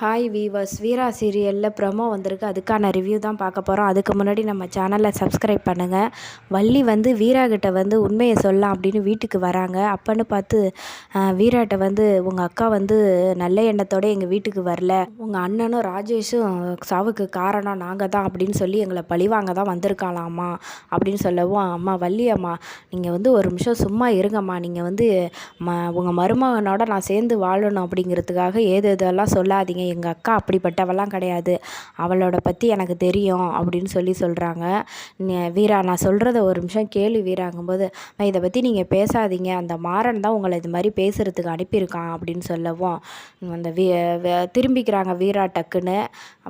Hi viewers வீரா சீரியலில் promo வந்திருக்கு. அதுக்கான ரிவ்யூ தான் பார்க்க போகிறோம் அதுக்கு முன்னாடி நம்ம சேனலை சப்ஸ்கிரைப் பண்ணுங்கள் வள்ளி வந்து வீரா கிட்ட வந்து உண்மையை சொல்லலாம் அப்படின்னு வீட்டுக்கு வராங்க. அப்பன்னு பார்த்து வீராட்ட வந்து உங்கள் அக்கா வந்து நல்ல எண்ணத்தோடு எங்கள் வீட்டுக்கு வரல. உங்கள் அண்ணனும் ராஜேஷும் சாவுக்கு காரணம் நாங்கள் தான் அப்படின்னு சொல்லி எங்களை பழிவாங்க தான் வந்திருக்காளாம்மா அப்படின்னு சொல்லவும் அம்மா வள்ளி அம்மா நீங்கள் வந்து ஒரு நிமிஷம் சும்மா இருங்கம்மா. நீங்கள் வந்து ம உங்கள் மருமகனோட நான் சேர்ந்து வாழணும் அப்படிங்கிறதுக்காக ஏது இதெல்லாம் சொல்லாதீங்க. எங்கள் அக்கா அப்படிப்பட்டவெல்லாம் கிடையாது. அவளோட பற்றி எனக்கு தெரியும் அப்படின்னு சொல்லி சொல்கிறாங்க வீரா நான் சொல்கிறத ஒரு நிமிஷம் கேள்வி வீராங்கும்போது இதை பற்றி நீங்கள் பேசாதீங்க. அந்த மாறன் தான் உங்களை இது மாதிரி பேசுகிறதுக்கு அனுப்பியிருக்கான் அப்படின்னு சொல்லவும் அந்த வீ திரும்பிக்கிறாங்க வீரா டக்குன்னு.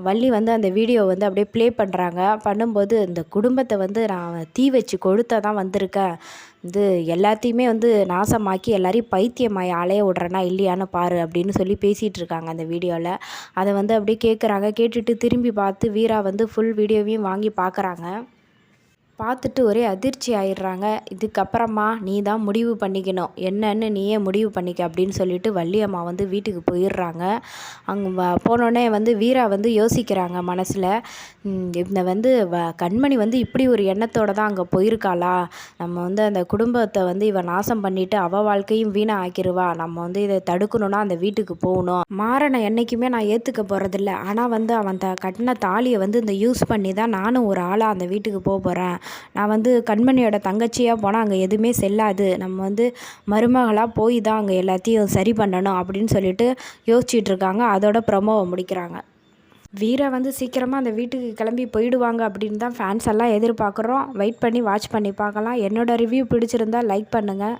வள்ளி வந்து அந்த வீடியோ வந்து அப்படியே ப்ளே பண்ணுறாங்க பண்ணும்போது இந்த குடும்பத்தை வந்து நான் தீ வச்சு கொளுத்த தான் வந்திருக்கேன். இது எல்லாத்தையுமே வந்து நாசமாக்கி எல்லாரையும் பைத்தியமாய் அலைய விட்றேனா இல்லையான்னு பாரு அப்படின்னு சொல்லி பேசிகிட்டு இருக்காங்க அந்த வீடியோவில். அதை வந்து அப்படியே கேட்குறாங்க. கேட்டுட்டு திரும்பி பார்த்து வீரா வந்து ஃபுல் வீடியோவையும் வாங்கி பார்க்குறாங்க. பார்த்துட்டு ஒரே அதிர்ச்சி ஆயிடுறாங்க. இதுக்கப்புறமா நீ தான் முடிவு பண்ணிக்கணும். என்னன்னு நீயே முடிவு பண்ணிக்க அப்படின்னு சொல்லிட்டு வள்ளியம்மா வந்து வீட்டுக்கு போயிடுறாங்க. அங்கே வ போனோடனே வந்து வீரா வந்து யோசிக்கிறாங்க மனசில் இந்த வந்து வ கண்மணி வந்து இப்படி ஒரு எண்ணத்தோடு தான் அங்கே போயிருக்காளா? நம்ம வந்து அந்த குடும்பத்தை வந்து இவன் நாசம் பண்ணிவிட்டு அவள் வாழ்க்கையும் வீணாக ஆக்கிடுவா நம்ம வந்து இதை தடுக்கணும்னா அந்த வீட்டுக்கு போகணும். மாறனை என்றைக்குமே நான் ஏற்றுக்க போகிறதில்ல ஆனால் வந்து அவன் த கட்டின தாலியை வந்து இந்த யூஸ் பண்ணி தான் நானும் ஒரு ஆளாக அந்த வீட்டுக்கு போக போகிறேன் நான் வந்து கண்மணியோட தங்கச்சியாக போனால் அங்கே எதுவுமே செல்லாது. நம்ம வந்து மருமகளாக போய் தான் அங்கே எல்லாத்தையும் சரி பண்ணணும் அப்படின்னு சொல்லிட்டு யோசிச்சுட்ருக்காங்க அதோட ப்ரொமோவை முடிக்கிறாங்க. வீரை வந்து சீக்கிரமாக அந்த வீட்டுக்கு கிளம்பி போயிடுவாங்க அப்படின்னு தான் ஃபேன்ஸ் எல்லாம் எதிர்பார்க்குறோம். வெயிட் பண்ணி வாட்ச் பண்ணி பார்க்கலாம். என்னோடய ரிவ்யூ பிடிச்சிருந்தா லைக் பண்ணுங்கள்